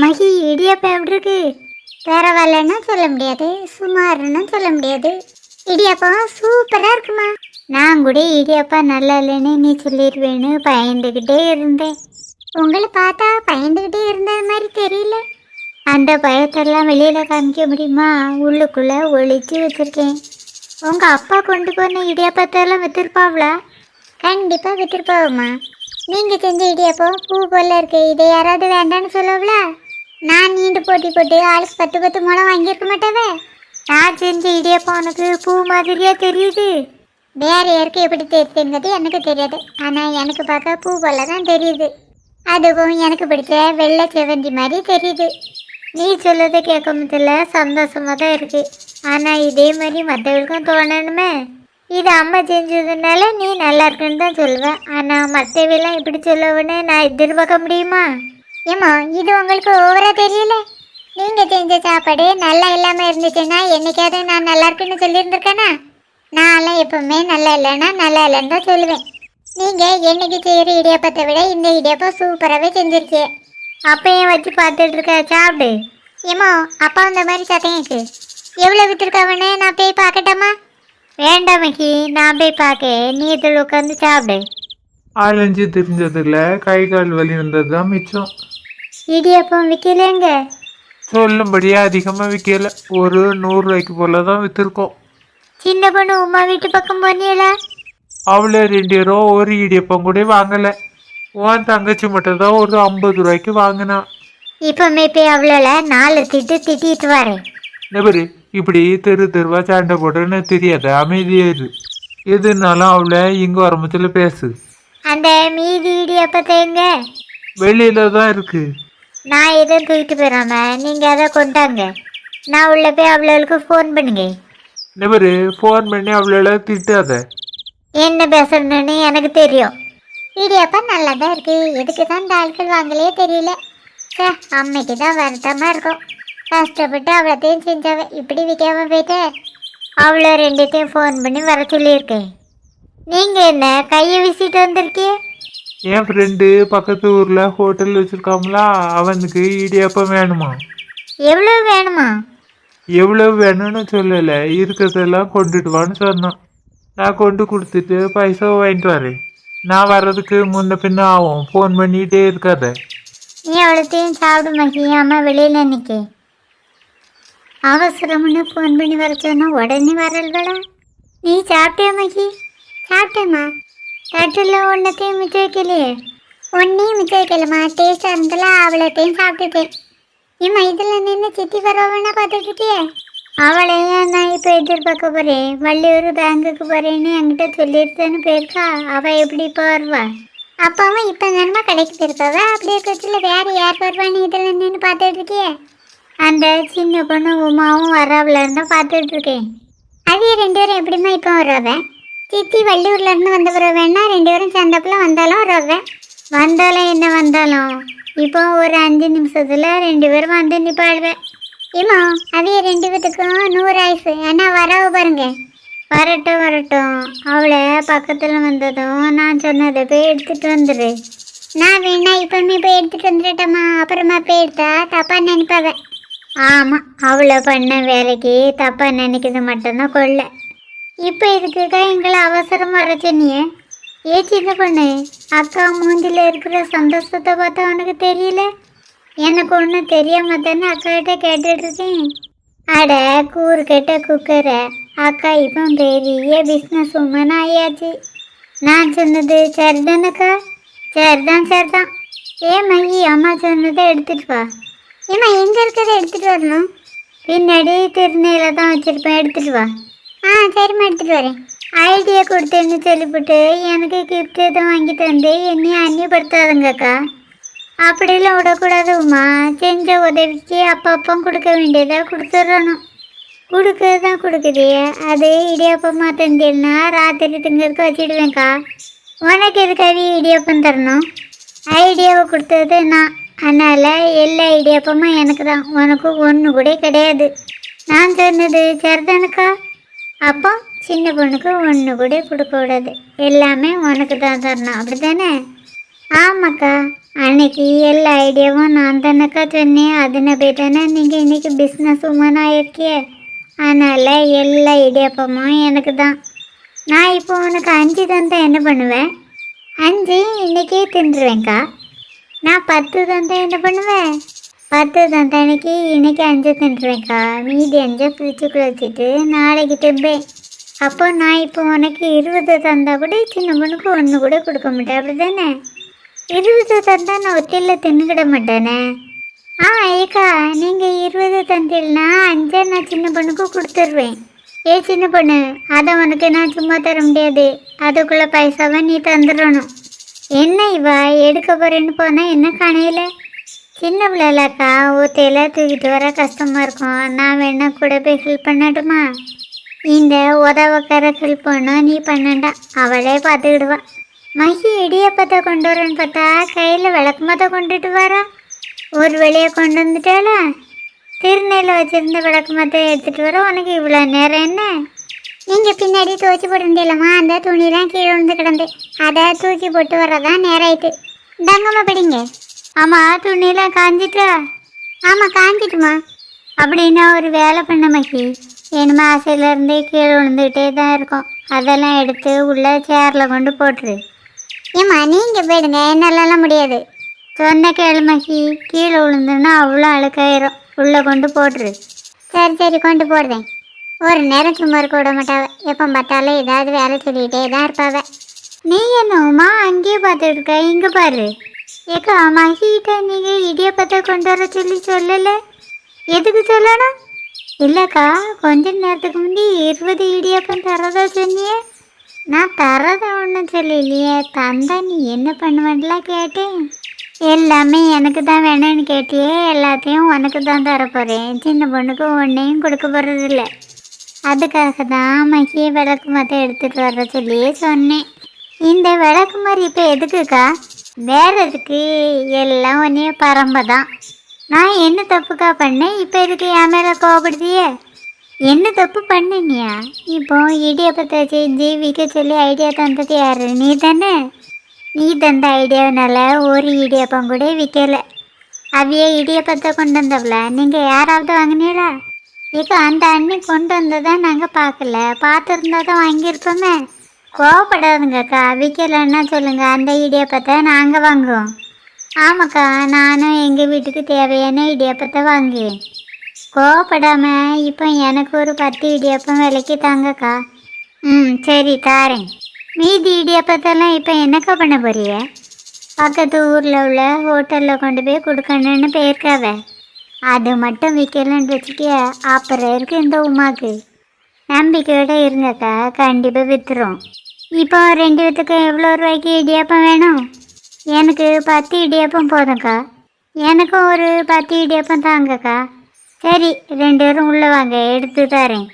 மகி இடியாப்பம் எப்படி இருக்கு பரவாயில்லன்னு சொல்ல முடியாது. சுமாருன்னு சொல்ல முடியாது. இடியாப்பம் சூப்பராக இருக்குமா? நான் கூட இடியாப்பம் நல்லா இல்லைன்னு நீ சொல்லிடுவேன்னு பயந்துக்கிட்டே இருந்தேன். உங்களை பார்த்தா பயந்துக்கிட்டே இருந்த மாதிரி தெரியல. அந்த பயத்தெல்லாம் வெளியில் காமிக்க முடியுமா? உள்ளுக்குள்ளே ஒழிச்சு வச்சுருக்கேன். உங்கள் அப்பா கொண்டு போன இடியாப்பத்தெல்லாம் விற்றுருப்பாங்களா கண்டிப்பாக விற்றுருப்பாவும்மா நீங்கள் செஞ்ச இடியாப்பம் பூ போல இருக்கு. இதை யாராவது வேண்டான்னு சொல்லவளா? நான் நீண்டு போட்டி போட்டு ஆளுக்கு பத்து பத்து மூலம் வாங்கியிருக்க மாட்டேவே. நான் செஞ்ச இடியப்பா உனக்கு பூ மாதிரியா தெரியுது. வேற யாருக்கு எப்படி தெரியுதுங்கிறது எனக்கு தெரியாது. ஆனால் எனக்கு பார்க்க பூ போல தான் தெரியுது. அதுவும் எனக்கு பிடிச்ச வெள்ளை செவந்தி மாதிரி தெரியுது. நீ சொல்லதை கேட்கும்போதுல சந்தோஷமாக தான் இருக்கு. ஆனால் இதே மாதிரி மற்றவங்களுக்கும் தோணணுமே. இது அம்மா செஞ்சதுனால நீ நல்லா இருக்குன்னு தான் சொல்லுவேன் ஆனால் மற்றவெல்லாம் இப்படி சொல்லுவேன்னு நான் எதிர்பார்க்க முடியுமா? ஏம்மா இது உங்களுக்கு ஓவரா தெரியல? நீங்கள் செஞ்ச சாப்பாடு நல்லா இல்லாமல் இருந்துச்சுன்னா என்னைக்காவது நான் நல்லா இருக்குன்னு சொல்லியிருந்திருக்கேனா? நான்லாம் எப்பவுமே நல்லா இல்லைன்னா நல்லா இல்லைன்னு தான் சொல்லுவேன். நீங்கள் என்னைக்கு செய்கிற இடியாப்பத்தை விட இந்த இடியாப்பம் சூப்பராகவே செஞ்சிருக்கீங்க அப்பையும் வச்சு பார்த்துட்டு இருக்க சாப்பிடு. ஏமா அப்பா அந்த மாதிரி சத்தம் எவ்வளோ விற்றுருக்காவனே நான் போய் பார்க்கட்டாமா? வேண்டாம் மகி நான் போய் பார்க்க நீ இதில் உட்காந்து சாப்பிடு. அலைஞ்சு தெரிஞ்சதில்ல கை கால் வலி வந்தது தான் மிச்சம். இடியாப்பம் விற்கலங்க சொல்லும்படியே அதிகமாக விற்கல ஒரு நூறுரூவாய்க்கு போல தான் விற்றுருக்கோம் சின்ன பொண்ணு உமா வீட்டு பக்கம் போனீங்களா? அவளே ரெண்டு ரூபா ஒரு இடியப்பம் கூட வாங்கலை. உன் தங்கச்சி மட்டும் தான் ஒரு ஐம்பது ரூபாய்க்கு வாங்கினா. இப்போமே போய் அவ்வளோல நாலு திட்டு திட்டிட்டு வரேன் நபரு இப்படி தெரு தெருவா சண்டை போடுறேன்னு தெரியாத அமைதியா இரு. எதுனாலும் அவளை இங்கே வரமத்தில் பேசு. அந்த மீதி இடியாப்பத்தை எங்க? வெளியில தான் இருக்கு. நான் எதுவும் தூக்கிட்டு போயிடாம? நீங்கள் அதை கொண்டாங்க. நான் உள்ள போய் அவ்வளோளுக்கு ஃபோன் பண்ணுங்க. நபரு ஃபோன் பண்ணி அவளை திட்டாத. என்ன பேசணும்னு எனக்கு தெரியும். இடியாப்பம் நல்லா தான் இருக்கு. எதுக்கு தான் இந்த ஆட்கள் வாங்கலையே தெரியல. சே அம்மைக்கு தான் வருத்தமாக இருக்கும். கஷ்டப்பட்டு அவ்வளோத்தையும் செஞ்சவ. இப்படி விற்காம போயிட்டு. அவ்வளோ ரெண்டுத்தையும் ஃபோன் பண்ணி வர சொல்லியிருக்கேன். நீங்கள் என்ன கையை வீசிட்டு வந்திருக்கீங்க என் ஃப்ரெண்டு பக்கத்து ஊரில் ஹோட்டல் வச்சுருக்காங்களா? அவனுக்கு இடியாப்பம் வேணுமா? எவ்வளோ வேணுமா? எவ்வளவு வேணும்னு சொல்லலை. இருக்கிறதெல்லாம் கொண்டுட்டு வான்னு சொன்னான். நான் கொண்டு கொடுத்துட்டு பைசா வாங்கிட்டு வரேன். நான் வர்றதுக்கு முன்ன பின்ன ஆகும். ஃபோன் பண்ணிகிட்டே இருக்காத. நீ அவ்வளோத்தையும் சாப்பிடு மகி. அம்மா வெளியில் நிற்க அவசரம்னு ஃபோன் பண்ணி வர சொன்னா உடனே வரல்களா நீ சாப்பிட்டியா மகி? சாப்பிட்டேம்மா. தட்டில் ஒன்றத்தையும் மிச்சம் வைக்கலையே ஒன்றையும் மிச்சம் வைக்கலம்மா டேஸ்ட்டாக இருந்தல அவ்வளோத்தையும் சாப்பிட்டுட்டேன். இம்மா இதில் நின்று சித்தி பரவாயில்ல பார்த்துக்கிட்டியே? அவளையும் நான் இப்போ எதிர்பார்க்க போகிறேன் வள்ளியூர் பேங்குக்கு போகிறேன்னு என்கிட்ட சொல்லியிருந்தேன்னு போயிருக்கா அவள் எப்படி இப்போ வருவா? அப்பாவும் இப்போ தானமா கடைக்கு போயிருக்காவ? அப்படியே கட்சியில் வேறு யார் வருவான்னு இதில் நின்று பார்த்துட்டு இருக்கியே அந்த சின்ன பொண்ணு உமாவும் வராவில் இருந்தால் பார்த்துட்டு இருக்கேன் அது ரெண்டு பேரும் எப்படிம்மா இப்போ வருவாவ? சித்தி வள்ளியூர்ல இருந்து வந்த பிறகு வேணா ரெண்டு பேரும் சந்தப்புல வந்தாலும் ரவை. வந்தாலும் என்ன வந்தாலும். இப்போ ஒரு அஞ்சு நிமிஷத்துல ரெண்டு பேரும் வந்து நிப்பாடுவேன் ஏமா அவைய ரெண்டு பேத்துக்கும் நூறு ஆயுசு ஏன்னா வரவு பாருங்க. வரட்டும் வரட்டும். அவளை பக்கத்தில் வந்ததும் நான் சொன்னதை போய் எடுத்துட்டு வந்துடு நான் வேணா இப்பவுமே போய் எடுத்துட்டு வந்துட்டேம்மா அப்புறமா போய் எடுத்தா தப்பாக நினைப்பாவேன் ஆமாம் அவளை பண்ண வேலைக்கு தப்பாக நினைக்கிறது மட்டும்தான் கொள்ள. இப்போ இதுக்குக்கா எங்களை அவசரம் வர சொன்னியே ஏ சின்ன பொண்ணு அக்கா மூஞ்சில இருக்கிற சந்தோஷத்தை பார்த்தா உனக்கு தெரியல? எனக்கு ஒன்றும் தெரியாம தானே அக்கா கிட்ட கேட்டுட்டு இருக்கேன். அட கூறு கெட்ட குக்கரை. அக்கா இப்போ பெரிய பிஸ்னஸ் உமன் ஆயாச்சு. நான் சொன்னது சரிதானக்கா சரிதான் சரிதான். ஏ மகி அம்மா சொன்னதை எடுத்துட்டு வா. ஏம்மா எங்கே இருக்கிறத எடுத்துட்டு வரணும்? பின்னாடி திருநெல்ல தான் வச்சுருப்பேன் எடுத்துட்டு வா. ஆ சரிம்மா எடுத்துகிட்டு வரேன். ஐடியா கொடுத்தேன்னு சொல்லிவிட்டு எனக்கு கிஃப்ட் எதுவும் வாங்கி தந்து என்னையும் அந்நியப்படுத்தாதுங்கக்கா. அப்படிலாம் விடக்கூடாது உமா செஞ்ச உதவிக்கு அப்பப்போ கொடுக்க வேண்டியதாக கொடுத்துடணும். கொடுக்கறது தான் கொடுக்குது. அது இடியாப்பமாக தந்தேன்னா ராத்திரி திங்கிறதுக்கு வச்சுடுவேன்க்கா. உனக்கு எதுக்காக இடியாப்பம் தரணும்? ஐடியாவை கொடுத்தது நான். அதனால் எல்லா இடியப்பமும் எனக்கு தான் உனக்கு ஒன்று கூட கிடையாது. நான் சொன்னது சரிதானுக்கா? அப்போ சின்ன பொண்ணுக்கு ஒன்று கூட கொடுக்கக்கூடாது எல்லாமே உனக்கு தான் தரணும். அப்படி தானே ஆமாக்கா. அன்னைக்கு எல்லா ஐடியாவும் நான் தானேக்கா சொன்னேன். அதனை போய் தானே நீங்கள் இன்றைக்கி பிஸ்னஸ் உமன் ஆயிருக்கிய அதனால் எல்லா ஐடியாப்பமும் எனக்கு தான். நான் இப்போ உனக்கு அஞ்சு தந்தா என்ன பண்ணுவேன்? அஞ்சு இன்றைக்கே தின்றுவேன்க்கா. நான் பத்து தந்தா என்ன பண்ணுவேன்? பத்து தந்தா இன்னைக்கு இன்னைக்கு அஞ்சு தின்றுவேன்க்கா. மீதி அஞ்சை ஃப்ரிட்ஜுக்குள்ள வச்சுட்டு நாளைக்கு திம்பேன் அப்போ நான் இப்போ உனக்கு இருபது தந்தா கூட சின்ன பொண்ணுக்கு ஒன்று கூட கொடுக்க மாட்டேன். அப்படி தானே இருபது தந்தா நான் ஒத்தையில் தின்னுக்கிட மாட்டேனே. ஆ ஏக்கா நீங்கள் இருபது தந்தில்னா அஞ்சை நான் சின்ன பொண்ணுக்கு கொடுத்துருவேன். ஏ சின்ன பொண்ணு அதை உனக்கு நான் சும்மா தர முடியாது. அதுக்குள்ளே பைசாவை நீ தந்துடணும் என்ன இவா எடுக்க போகிறேன்னு போனால் என்ன காணையில? சின்ன பிள்ளைலக்கா ஊத்தையில தூக்கிட்டு வர கஷ்டமாக இருக்கும். நான் வேணா கூட போய் ஹெல்ப் பண்ணட்டுமா? இந்த உதவக்கார ஹெல்ப் பண்ணும் நீ பண்ணண்டா. அவளே பார்த்துக்கிடுவா. மகி இடியப்பத்தை கொண்டு வரேன்னு பார்த்தா கையில் விளக்குமத்தை கொண்டுட்டு வரா. ஒரு வழியை கொண்டு வந்துட்டாளா? திருநெல்ல வச்சுருந்த விளக்கு எடுத்துகிட்டு எடுத்துட்டு வர உனக்கு இவ்வளோ நேரம் என்ன? நீங்கள் பின்னாடி துவச்சி போட்டுருந்தீங்களம்மா அந்த துணிலாம் கீழே விழுந்து கிடந்து அதை தூக்கி போட்டு வரதான் நேரம் ஆயிட்டு இந்தாங்கம்மா படிங்க. ஆமாம் துணியெல்லாம் காஞ்சிட்டா? ஆமாம் காஞ்சிட்டுமா. அப்படின்னா ஒரு வேலை பண்ண மக்கி என்னமோ ஆசையிலேருந்தே கீழே விழுந்துக்கிட்டே தான் இருக்கும். அதெல்லாம் எடுத்து உள்ள சேரில் கொண்டு போட்டுரு. ஏம்மா நீங்கள் போயிடுங்க. என்னாலலாம் முடியாது. சொன்ன கேளுமக்கி கீழே விழுந்துன்னா அவ்வளோ அழுக்காயிரும். உள்ளே கொண்டு போட்டுரு. சரி சரி கொண்டு போடுறேன். ஒரு நேரம் சும்மா இருக்க விட மாட்டாவ. எப்போ பார்த்தாலும் ஏதாவது வேலை சொல்லிகிட்டே தான் இருப்பாவ. நீ என்னம்மா அங்கேயே பார்த்துட்டு இருக்க? இங்கே பாரு. ஏக்கா மகிட்ட நீங்கள் இடியப்பத்தை கொண்டு வர சொல்லி சொல்லலை. எதுக்கு சொல்லணும்? இல்லைக்கா கொஞ்ச நேரத்துக்கு முந்தி இருபது இடியப்பம் தரதா சொன்னியே. நான் தரத ஒன்றும் சொல்லலையே. தந்தா நீ என்ன பண்ணுவேன்லாம் கேட்டேன். எல்லாமே எனக்கு தான் வேணும்னு கேட்டியே. எல்லாத்தையும் உனக்கு தான் தரப்போகிறேன் சின்ன பொண்ணுக்கு ஒன்றையும் கொடுக்க போகிறதில்ல அதுக்காக தான் மகிய விளக்கு மத்த எடுத்துகிட்டு வர சொல்லியே சொன்னேன். இந்த விளக்கு மாதிரி இப்போ எதுக்குக்கா? வேற எதுக்கு எல்லாம் ஒன்றே பரம்பை தான் நான் என்ன தப்புக்கா பண்ணேன்? இப்போ இதுக்கு என் மேலே கோபப்படுத்தியே என்ன தப்பு பண்ணினியா? இப்போ இடியப்பத்தை செஞ்சு விற்க சொல்லி ஐடியா தந்தது யாரு? நீ தானே? நீ தந்த ஐடியாவினால ஒரு இடியப்பம் கூட விற்கல அவைய இடியப்பத்தை கொண்டு வந்தவள நீங்கள் யாராவது வாங்கினீங்களா இப்போ அந்த அண்ணி கொண்டு வந்ததை நாங்கள் பார்க்கல. பார்த்துருந்தா தான் வாங்கியிருப்போமே. கோவப்படாதுங்கக்கா. விற்கலன்னா சொல்லுங்கள் அந்த இடியாப்பத்தை நாங்கள் வாங்குவோம். ஆமாக்கா நானும் எங்கள் வீட்டுக்கு தேவையான இடியாப்பத்தை வாங்குவேன். கோவப்படாமல் இப்போ எனக்கு ஒரு பத்து இடியப்பம் விலைக்கு தாங்கக்கா. ம் சரி தாரேன். மீதி இடியாப்பத்தெல்லாம் இப்போ என்னக்கா பண்ண போறிய பக்கத்து ஊரில் உள்ள ஹோட்டலில் கொண்டு போய் கொடுக்கணுன்னு போயிருக்காவ. அது மட்டும் விற்கலன்னு வச்சுக்க அப்புறம் இருக்கு இந்த உமாக்கு. நம்பிக்கையோட இருங்கக்கா கண்டிப்பாக விற்றுரும் இப்போ ரெண்டு பேத்துக்கு எவ்வளோ ரூபாய்க்கு இடியாப்பம் வேணும்? எனக்கு பத்து இடியாப்பம் போதும்க்கா. எனக்கும் ஒரு பத்து இடியாப்பம் தாங்கக்கா. சரி ரெண்டு பேரும் உள்ளே வாங்க எடுத்து தரேன்.